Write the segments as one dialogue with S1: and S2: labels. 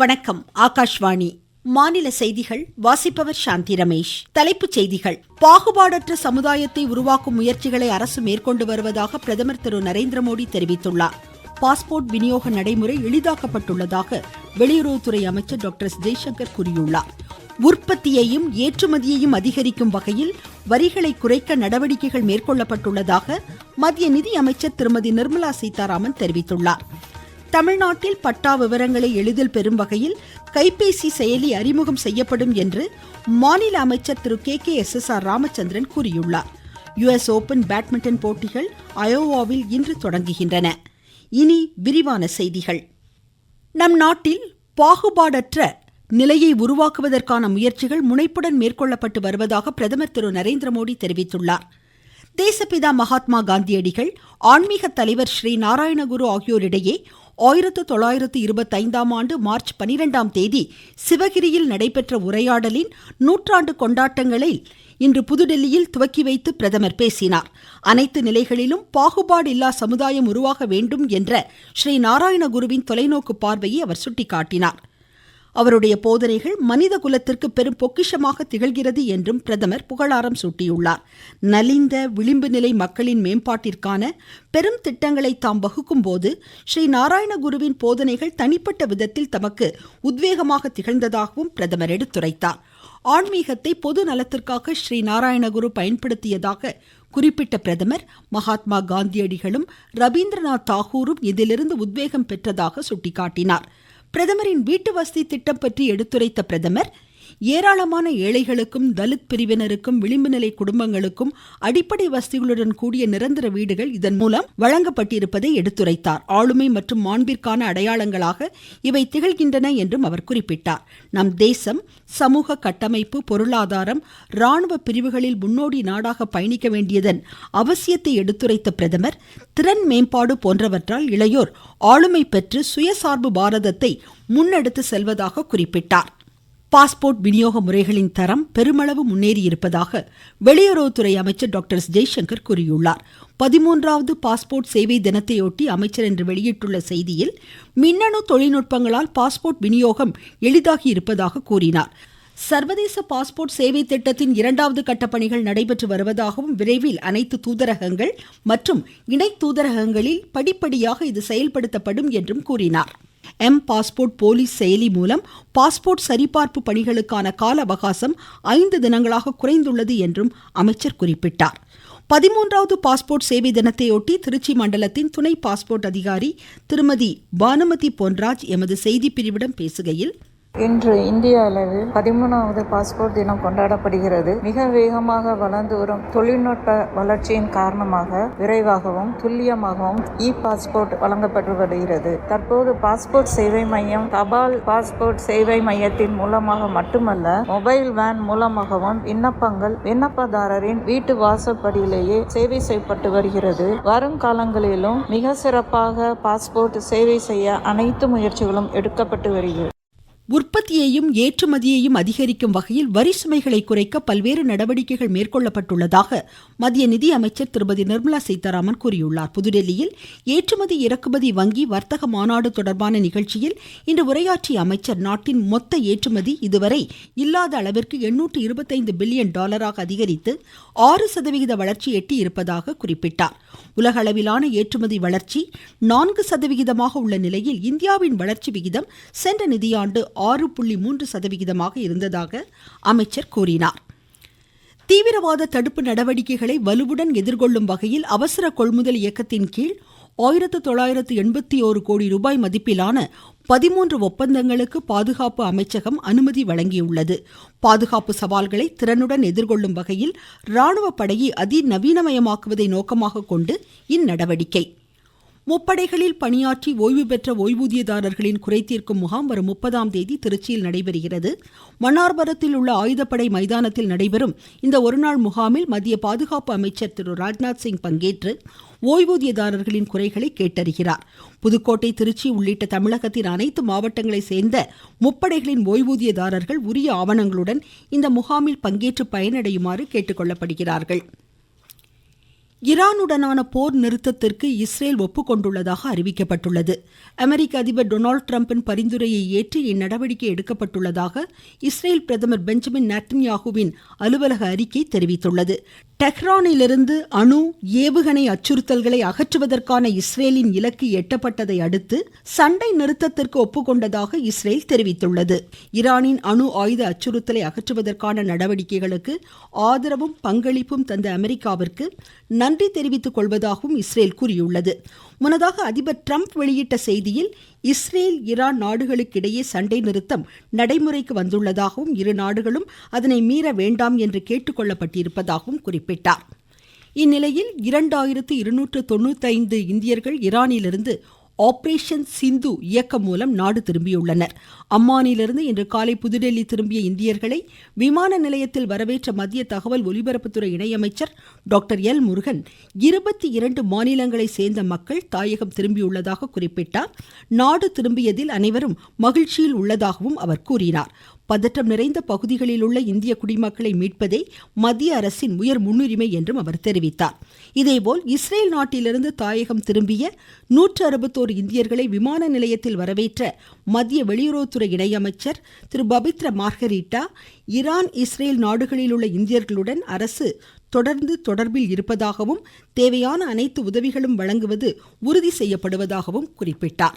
S1: வணக்கம் ஆகாஷ்வாணி மாநில செய்திகள் வாசிப்பவர் சாந்தி ரமேஷ் தலைப்புச் செய்திகள் பாகுபாடற்ற சமுதாயத்தை உருவாக்கும் முயற்சிகளை அரசு மேற்கொண்டு வருவதாக பிரதமர் திரு நரேந்திர மோடி தெரிவித்துள்ளார் பாஸ்போர்ட் விநியோக நடைமுறை எளிதாக்கப்பட்டுள்ளதாக வெளியுறவுத்துறை அமைச்சர் டாக்டர் ஜெய்சங்கர் கூறியுள்ளார் உற்பத்தியையும் ஏற்றுமதியையும் அதிகரிக்கும் வகையில் வரிகளை குறைக்க நடவடிக்கைகள் மேற்கொள்ளப்பட்டுள்ளதாக மத்திய நிதி அமைச்சர் திருமதி நிர்மலா சீதாராமன் தெரிவித்துள்ளார் தமிழ்நாட்டில் பட்டா விவரங்களை எளிதில் பெறும் வகையில் கைபேசி செயலி அறிமுகம் செய்யப்படும் என்று மாநில அமைச்சர் திரு K K S S R Ramachandran கூறியுள்ளார் யுஎஸ் ஓபன் பேட்மிண்டன் போட்டிகள் அயோவாவில் இன்று தொடங்குகின்றன இனி விரிவான செய்திகள் நம் நாட்டில் பாகுபாடற்ற நிலையை உருவாக்குவதற்கான முயற்சிகள் முனைப்புடன் மேற்கொள்ளப்பட்டு வருவதாக பிரதமர் திரு நரேந்திர மோடி தெரிவித்துள்ளார் தேசப்பிதா மகாத்மா காந்தியடிகள் ஆன்மீக தலைவர் ஸ்ரீ நாராயணகுரு ஆகியோரிடையே ஆயிரத்து தொள்ளாயிரத்து இருபத்தைந்தாம் ஆண்டு மார்ச் பனிரெண்டாம் தேதி சிவகிரியில் நடைபெற்ற உரையாடலின் நூற்றாண்டு கொண்டாட்டங்களில் இன்று புதுடெல்லியில் துவக்கி வைத்து பிரதமர் பேசினார் அனைத்து நிலைகளிலும் பாகுபாடு இல்லா சமுதாயம் உருவாக வேண்டும் என்ற ஸ்ரீ நாராயணகுருவின் தொலைநோக்கு பார்வையை அவர் சுட்டிக்காட்டினாா் அவருடைய போதனைகள் மனித குலத்திற்கு பெரும் பொக்கிஷமாக திகழ்கிறது என்றும் பிரதமர் புகழாரம் சூட்டியுள்ளார் நலிந்த விளிம்பு நிலை மக்களின் மேம்பாட்டிற்கான பெரும் திட்டங்களை தாம் வகுக்கும் போது ஸ்ரீ நாராயணகுருவின் போதனைகள் தனிப்பட்ட விதத்தில் தமக்கு உத்வேகமாக திகழ்ந்ததாகவும் பிரதமர் எடுத்துரைத்தார் ஆன்மீகத்தை பொது நலத்திற்காக ஸ்ரீ நாராயணகுரு பயன்படுத்தியதாக குறிப்பிட்ட பிரதமர் மகாத்மா காந்தியடிகளும் ரவீந்திரநாத் தாகூரும் இதிலிருந்து உத்வேகம் பெற்றதாக சுட்டிக்காட்டினார் பிரதமரின் வீட்டு வசதி திட்டம் பற்றி எடுத்துரைத்த பிரதமர் ஏராளமான ஏழைகளுக்கும் தலித் பிரிவினருக்கும் விளிம்பு நிலை குடும்பங்களுக்கும் அடிப்படை வசதிகளுடன் கூடிய நிரந்தர வீடுகள் இதன் மூலம் வழங்கப்பட்டிருப்பதை எடுத்துரைத்தார் ஆளுமை மற்றும் மாண்பிற்கான அடையாளங்களாக இவை திகழ்கின்றன என்றும் அவர் குறிப்பிட்டார் நம் தேசம் சமூக கட்டமைப்பு பொருளாதாரம் ராணுவ பிரிவுகளில் முன்னோடி நாடாக பயணிக்க வேண்டியதன் அவசியத்தை எடுத்துரைத்த பிரதமர் திறன் மேம்பாடு போன்றவற்றால் இளையோர் ஆளுமை பெற்று சுயசார்பு பாரதத்தை முன்னெடுத்து செல்வதாக குறிப்பிட்டார் பாஸ்போர்ட் விநியோக முறைகளின் தரம் பெருமளவு முன்னேறியிருப்பதாக வெளியுறவுத்துறை அமைச்சர் டாக்டர் ஜெய்சங்கர் கூறியுள்ளார் பதிமூன்றாவது பாஸ்போர்ட் சேவை தினத்தையொட்டி அமைச்சர் இன்று வெளியிட்டுள்ள செய்தியில் மின்னணு தொழில்நுட்பங்களால் பாஸ்போர்ட் விநியோகம் எளிதாகி இருப்பதாக கூறினார் சர்வதேச பாஸ்போர்ட் சேவை திட்டத்தின் இரண்டாவது கட்ட பணிகள் நடைபெற்று வருவதாகவும் விரைவில் அனைத்து தூதரகங்கள் மற்றும் இணை தூதரகங்களில் படிப்படியாக இது செயல்படுத்தப்படும் என்றும் கூறினார் எம் பாஸ்போர்ட் போலீஸ் செயலி மூலம் பாஸ்போர்ட் சரிபார்ப்பு பணிகளுக்கான கால அவகாசம் ஐந்து தினங்களாக குறைந்துள்ளது என்றும் அமைச்சர் குறிப்பிட்டார் பதிமூன்றாவது பாஸ்போர்ட் சேவை தினத்தையொட்டி திருச்சி மண்டலத்தின் துணை பாஸ்போர்ட் அதிகாரி திருமதி பானுமதி பொன்ராஜ் எமது செய்தி பிரிவிடம் பேசுகையில்
S2: இன்று இந்திய அளவில் பதிமூணாவது பாஸ்போர்ட் தினம் கொண்டாடப்படுகிறது மிக வேகமாக வளர்ந்து வரும் தொழில்நுட்ப வளர்ச்சியின் காரணமாக விரைவாகவும் துல்லியமாகவும் இ பாஸ்போர்ட் வழங்கப்பட்டு வருகிறது தற்போது பாஸ்போர்ட் சேவை மையம் தபால் பாஸ்போர்ட் சேவை மையத்தின் மூலமாக மட்டுமல்ல மொபைல் வேன் மூலமாகவும் விண்ணப்பங்கள் விண்ணப்பதாரரின் வீட்டு வாசப்படியிலேயே சேவை செய்யப்பட்டு வருகிறது வருங்காலங்களிலும் மிக சிறப்பாக பாஸ்போர்ட் சேவை செய்ய அனைத்து முயற்சிகளும் எடுக்கப்பட்டு வருகிறது
S1: உற்பத்தியையும் ஏற்றுமதியையும் அதிகரிக்கும் வகையில் வரி சுமைகளை குறைக்க பல்வேறு நடவடிக்கைகள் மேற்கொள்ளப்பட்டுள்ளதாக மத்திய நிதி அமைச்சர் திருமதி நிர்மலா சீதாராமன் கூறியுள்ளார் புதுடெல்லியில் ஏற்றுமதி இறக்குமதி வங்கி வர்த்தக மாநாடு தொடர்பான நிகழ்ச்சியில் இன்று உரையாற்றிய அமைச்சர் நாட்டின் மொத்த ஏற்றுமதி இதுவரை இல்லாத அளவிற்கு எண்ணூற்று இருபத்தைந்து பில்லியன் டாலராக அதிகரித்து ஆறு சதவிகித வளர்ச்சி எட்டியிருப்பதாக குறிப்பிட்டார் உலகளவிலான ஏற்றுமதி வளர்ச்சி நான்கு சதவிகிதமாக உள்ள நிலையில் இந்தியாவின் வளர்ச்சி விகிதம் சென்ற நிதியாண்டு ஆறு புள்ளி மூன்று சதவிகிதமாக இருந்ததாக அமைச்சர் கூறினார் தீவிரவாத தடுப்பு நடவடிக்கைகளை வலுவுடன் எதிர்கொள்ளும் வகையில் அவசர கொள்முதல் இயக்கத்தின் கீழ் ஆயிரத்து தொள்ளாயிரத்து எண்பத்தி ஓரு கோடி ரூபாய் மதிப்பிலான பதிமூன்று ஒப்பந்தங்களுக்கு பாதுகாப்பு அமைச்சகம் அனுமதி வழங்கியுள்ளது பாதுகாப்பு சவால்களை திறனுடன் எதிர்கொள்ளும் வகையில் ராணுவ படையை அதிநவீனமயமாக்குவதை நோக்கமாக கொண்டு இந்நடவடிக்கை முப்படைகளில் பணியாற்றி ஓய்வு பெற்ற ஓய்வூதியதாரர்களின் குறைதீர்க்கும் முகாம் வரும் முப்பதாம் தேதி திருச்சியில் நடைபெறுகிறது மன்னார்பரத்தில் உள்ள ஆயுதப்படை மைதானத்தில் நடைபெறும் இந்த ஒருநாள் முகாமில் மத்திய பாதுகாப்பு அமைச்சர் திரு ராஜ்நாத் சிங் பங்கேற்று ஓய்வூதியதாரர்களின் குறைகளை கேட்டறிகிறார் புதுக்கோட்டை திருச்சி உள்ளிட்ட தமிழகத்தின் அனைத்து மாவட்டங்களை சேர்ந்த முப்படைகளின் ஓய்வூதியதாரர்கள் உரிய ஆவணங்களுடன் இந்த முகாமில் பங்கேற்று பயனடையுமாறு கேட்டுக்கொள்ளப்படுகிறார்கள் ஈரானுடனான போர் நிறுத்தத்திற்கு இஸ்ரேல் ஒப்புக்கொண்டுள்ளதாக அறிவிக்கப்பட்டுள்ளது அமெரிக்க அதிபர் டொனால்டு டிரம்பின் பரிந்துரையை ஏற்று இந்நடவடிக்கை எடுக்கப்பட்டுள்ளதாக இஸ்ரேல் பிரதமர் பெஞ்சமின் நத்தன்யாகுவின் அலுவலக அறிக்கை தெரிவித்துள்ளது டெஹ்ரானிலிருந்து அணு ஏவுகணை அச்சுறுத்தல்களை அகற்றுவதற்கான இஸ்ரேலின் இலக்கு எட்டப்பட்டதை அடுத்து சண்டை நிறுத்தத்திற்கு ஒப்புக்கொண்டதாக இஸ்ரேல் தெரிவித்துள்ளது ஈரானின் அணு ஆயுத அச்சுறுத்தலை அகற்றுவதற்கான நடவடிக்கைகளுக்கு ஆதரவும் பங்களிப்பும் தந்த அமெரிக்காவிற்கு நன் நன்றி தெரிவித்துக் கொள்வதாகவும் இஸ்ரேல் கூறியுள்ளது முன்னதாக அதிபர் டிரம்ப் வெளியிட்ட செய்தியில் இஸ்ரேல் ஈரான் நாடுகளுக்கு இடையே சண்டை நிறுத்தம் நடைமுறைக்கு வந்துள்ளதாகவும் இரு நாடுகளும் அதனை மீற வேண்டாம் என்று கேட்டுக்கொள்ளப்பட்டிருப்பதாகவும் குறிப்பிட்டார் இந்நிலையில் இரண்டாயிரத்து இருநூற்று ஐந்து இந்தியர்கள் ஈரானிலிருந்து ஆபரேஷன் சிந்து இயக்கம் மூலம் நாடு திரும்பியுள்ளனர் அம்மானிலிருந்து இன்று காலை புதுடெல்லி திரும்பிய இந்தியர்களை விமான நிலையத்தில் வரவேற்ற மத்திய தகவல் ஒலிபரப்புத்துறை இணையமைச்சர் டாக்டர் எல் முருகன் இருபத்தி இரண்டு மாநிலங்களை சேர்ந்த மக்கள் தாயகம் திரும்பியுள்ளதாக குறிப்பிட்டார் நாடு திரும்பியதில் அனைவரும் மகிழ்ச்சியில் உள்ளதாகவும் அவர் கூறினார் பதற்றம் நிறைந்த பகுதிகளில் உள்ள இந்திய குடிமக்களை மீட்பதே மத்திய அரசின் உயர் முன்னுரிமை என்றும் அவர் தெரிவித்தார் இதேபோல் இஸ்ரேல் நாட்டிலிருந்து தாயகம் திரும்பிய நூற்று அறுபத்தோரு இந்தியர்களை விமான நிலையத்தில் வரவேற்ற மத்திய வெளியுறவுத்துறை இணையமைச்சர் திரு பபித்ர மார்கரிட்டா ஈரான் இஸ்ரேல் நாடுகளில் உள்ள இந்தியர்களுடன் அரசு தொடர்ந்து தொடர்பில் இருப்பதாகவும் தேவையான அனைத்து உதவிகளும் வழங்குவது உறுதி செய்யப்படுவதாகவும் குறிப்பிட்டார்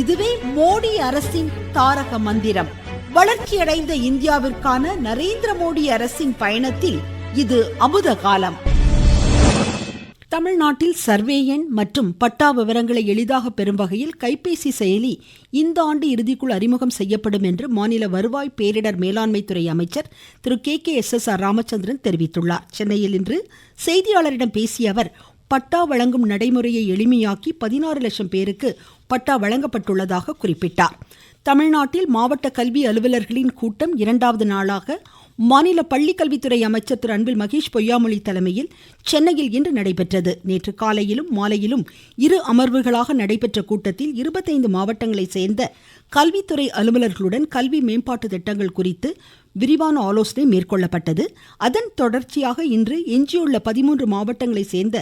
S1: இதுவே மோடி அரசின் தாரக மந்திரம் வளர்ச்சியடைந்த இந்தியாவிற்கான நரேந்திர மோடி அரசின் பயணத்தில் இது அமுத காலம் தமிழ்நாட்டில் சர்வே எண் மற்றும் பட்டா விவரங்களை எளிதாக பெறும் வகையில் கைபேசி செயலி இந்த ஆண்டு இறுதிக்குள் அறிமுகம் செய்யப்படும் என்று மாநில வருவாய் பேரிடர் மேலாண்மைத்துறை அமைச்சர் திரு K K S S R Ramachandran தெரிவித்துள்ளார் சென்னையில் இன்று செய்தியாளரிடம் பேசிய அவர் பட்டா வழங்கும் நடைமுறையை எளிமையாக்கி பதினாறு லட்சம் பேருக்கு பட்டா வழங்கப்பட்டுள்ளதாக குறிப்பிட்டார் தமிழ்நாட்டில் மாவட்ட கல்வி அலுவலர்களின் கூட்டம் இரண்டாவது நாளாக மாநில பள்ளிக்கல்வித்துறை அமைச்சர் திரு அன்பில் மகேஷ் பொய்யாமொழி தலைமையில் சென்னையில் இன்று நடைபெற்றது நேற்று காலையிலும் மாலையிலும் இரு அமர்வுகளாக நடைபெற்ற கூட்டத்தில் இருபத்தைந்து மாவட்டங்களை சேர்ந்த கல்வித்துறை அலுவலர்களுடன் கல்வி மேம்பாட்டு திட்டங்கள் குறித்து விரிவான ஆலோசனை மேற்கொள்ளப்பட்டது அதன் தொடர்ச்சியாக இன்று எஞ்சியுள்ள பதிமூன்று மாவட்டங்களை சேர்ந்த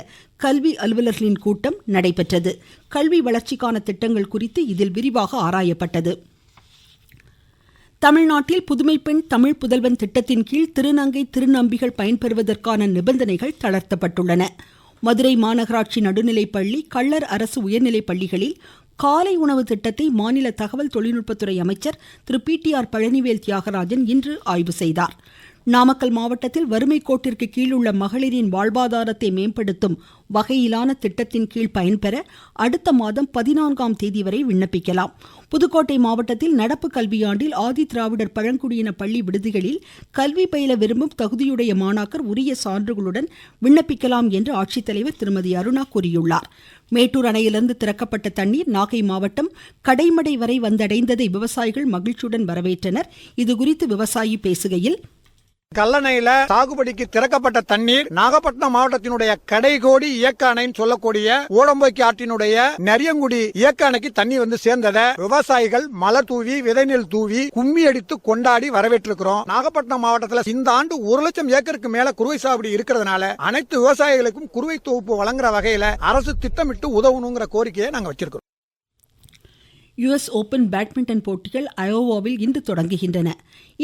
S1: கல்வி அலுவலர்களின் கூட்டம் நடைபெற்றது கல்வி வளர்ச்சிக்கான திட்டங்கள் குறித்து இதில் விரிவாக ஆராயப்பட்டது தமிழ்நாட்டில் புதுமை பெண் தமிழ் புதல்வன் திட்டத்தின் கீழ் திருநங்கை திருநம்பிகள் பயன்பெறுவதற்கான நிபந்தனைகள் தளர்த்தப்பட்டுள்ளன மதுரை மாநகராட்சி நடுநிலைப்பள்ளி கள்ளர் அரசு உயர்நிலைப் பள்ளிகளில் காலை உணவு திட்டத்தை மாநில தகவல் தொழில்நுட்பத்துறை அமைச்சர் திரு P T R Palanivel Thiagarajan இன்று ஆய்வு செய்தாா் நாமக்கல் மாவட்டத்தில் வறுமை கோட்டிற்கு கீழ் உள்ள மகளிரின் வாழ்வாதாரத்தை மேம்படுத்தும் வகையிலான திட்டத்தின் கீழ் பயன்பெற அடுத்த மாதம் பதினான்காம் தேதி வரை விண்ணப்பிக்கலாம் புதுக்கோட்டை மாவட்டத்தில் நடப்பு கல்வியாண்டில் ஆதி திராவிடர் பழங்குடியின பள்ளி விடுதிகளில் கல்வி பயில விரும்பும் தகுதியுடைய மாணாக்கர் உரிய சான்றுகளுடன் விண்ணப்பிக்கலாம் என்று ஆட்சித்தலைவர் திருமதி அருணா கூறியுள்ளார் மேட்டூர் அணையிலிருந்து திறக்கப்பட்ட தண்ணீர் நாகை மாவட்டம் கடைமடை வரை வந்தடைந்ததை விவசாயிகள் மகிழ்ச்சியுடன் வரவேற்றனர் இதுகுறித்து விவசாயி பேசுகையில்
S3: கல்லணையில சாகுபடிக்கு திறக்கப்பட்ட தண்ணீர் நாகப்பட்டினம் மாவட்டத்தினுடைய கடைகோடி இயக்க அணைன்னு சொல்லக்கூடிய ஓடம்போக்கி ஆற்றினுடைய நெறியங்குடி இயக்க அணைக்கு தண்ணி வந்து சேர்ந்தத விவசாயிகள் மலர் தூவி விதைநெல் தூவி கும்மி அடித்து கொண்டாடி வரவேற்றிருக்கிறோம் நாகப்பட்டினம் மாவட்டத்தில் இந்த ஆண்டு ஒரு லட்சம் ஏக்கருக்கு மேல குறுவை சாகுபடி இருக்கிறதுனால அனைத்து விவசாயிகளுக்கும் குறுவை தொகுப்பு வழங்குற வகையில அரசு திட்டமிட்டு உதவணுங்கிற கோரிக்கையை நாங்க
S1: வச்சிருக்கிறோம் யுஎஸ் ஓபன் பேட்மிண்டன் போட்டிகள் அயோவாவில் இன்று தொடங்குகின்றன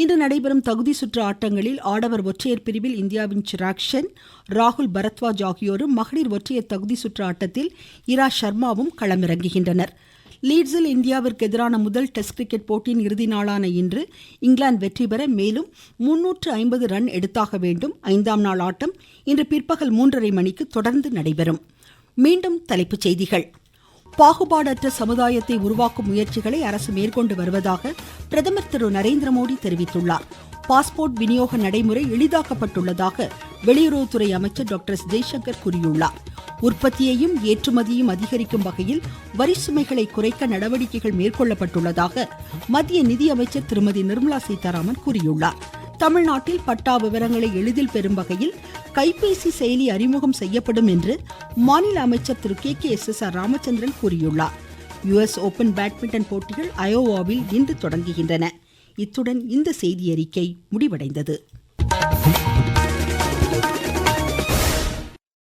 S1: இன்று நடைபெறும் தகுதி சுற்று ஆட்டங்களில் ஆடவர் ஒற்றையர் பிரிவில் இந்தியாவின் சிராக் சென் ராகுல் பரத்வாஜ் ஆகியோரும் மகளிர் ஒற்றையர் தகுதி சுற்று ஆட்டத்தில் இரா ஷர்மாவும் களமிறங்குகின்றனர் லீட்ஸில் இந்தியாவிற்கு எதிரான முதல் டெஸ்ட் கிரிக்கெட் போட்டியின் இறுதி நாளான இன்று இங்கிலாந்து வெற்றி பெற மேலும் முன்னூற்று ஐம்பது ரன் எடுத்தாக வேண்டும் ஐந்தாம் நாள் ஆட்டம் இன்று பிற்பகல் மூன்றரை மணிக்கு தொடர்ந்து நடைபெறும் மீண்டும் தலைப்புச் செய்திகள் பாகுபாடற்ற சமுதாயத்தை உருவாக்கும் முயற்சிகளை அரசு மேற்கொண்டு வருவதாக பிரதமர் திரு நரேந்திரமோடி தெரிவித்துள்ளார் பாஸ்போர்ட் விநியோக நடைமுறை எளிதாக்கப்பட்டுள்ளதாக வெளியுறவுத்துறை அமைச்சர் டாக்டர் எஸ் ஜெய்சங்கர் கூறியுள்ளார் உற்பத்தியையும் ஏற்றுமதியையும் அதிகரிக்கும் வகையில் வரி சுமைகளை குறைக்க நடவடிக்கைகள் மேற்கொள்ளப்பட்டுள்ளதாக மத்திய நிதியமைச்சர் திருமதி நிர்மலா சீதாராமன் கூறியுள்ளார் தமிழ்நாட்டில் பட்டா விவரங்களை எளிதில் பெறும் வகையில் கைபேசி செயலி அறிமுகம் செய்யப்படும் என்று மாநில அமைச்சர் திரு K K S S R Ramachandran கூறியுள்ளார் யுஎஸ் ஓபன் பேட்மிண்டன் போட்டிகள் அயோவாவில் இன்று தொடங்குகின்றன இத்துடன் இந்த செய்தியறிக்கை முடிவடைந்தது